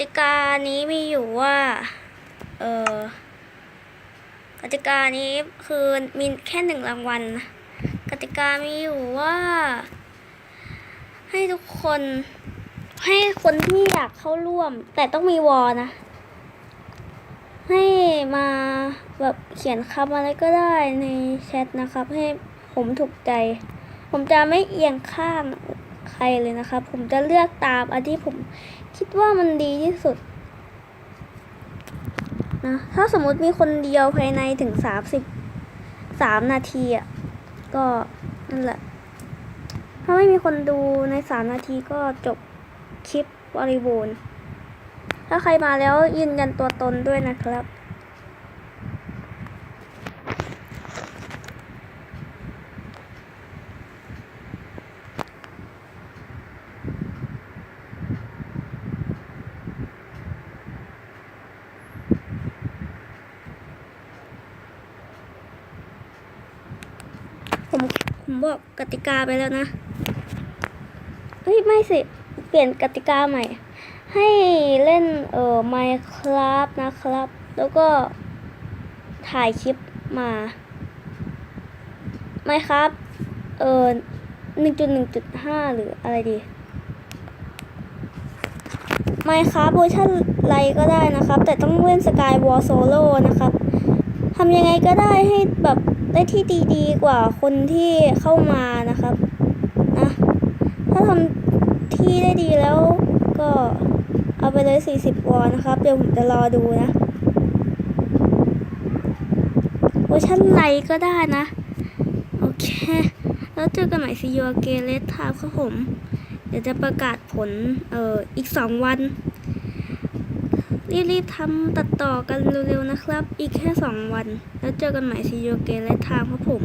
ติกานี้มีอยู่ว่า เออกติกานี้คือมีแค่หนึ่งรางวัลกติกามีอยู่ว่า ให้ทุกคน ให้คนที่อยากเข้าร่วม แต่ต้องมีวอลนะ ให้มาแบบเขียนคำอะไรก็ได้ในแชทนะครับ ให้ผมถูกใจ ผมจะไม่เอียงข้าง ใครเลยนะครับ ผมจะเลือกตามอันที่ผมคิดว่ามันดีที่สุดนะถ้าสมมติมีคนเดียวภายในถึงสามสิบสามนาทีอะก็นั่นแหละ ถ้าไม่มีคนดูในสามนาทีก็จบคลิปบริบูรณ์ถ้าใครมาแล้วยืนยันตัวตนด้วยนะครับ ผมผมบอกกติกาไปแล้วนะเฮ้ยไม่สิ เปลี่ยนกติกาใหม่ ให้เล่นเอ่อ Minecraft นะครับ แล้วก็ถ่ายคลิปมา Minecraft เอ่อ1.1.5หรืออะไรดี Minecraft เวอร์ชันไรก็ได้นะครับ แต่ต้องเล่น Skyward Solo นะครับทำยังไงก็ได้ให้แบบ ได้ที่ดีๆกว่าคนที่เข้ามานะครับนะถ้าทำที่ได้ดีแล้วก็เอาไปเลย 40 วอนนะครับ เดี๋ยวผมจะรอดูนะเวอร์ชันไรก็ได้นะ โอเค แล้วเจอกันใหม่ซีโอเกเลสทาครับผม เดี๋ยวจะประกาศผลเอ่ออีก 2 วัน รีบๆทำตัดต่อกันเร็วๆนะครับ อีกแค่ 2 วัน แล้วเจอกันใหม่ซีโอเกและทางครับผม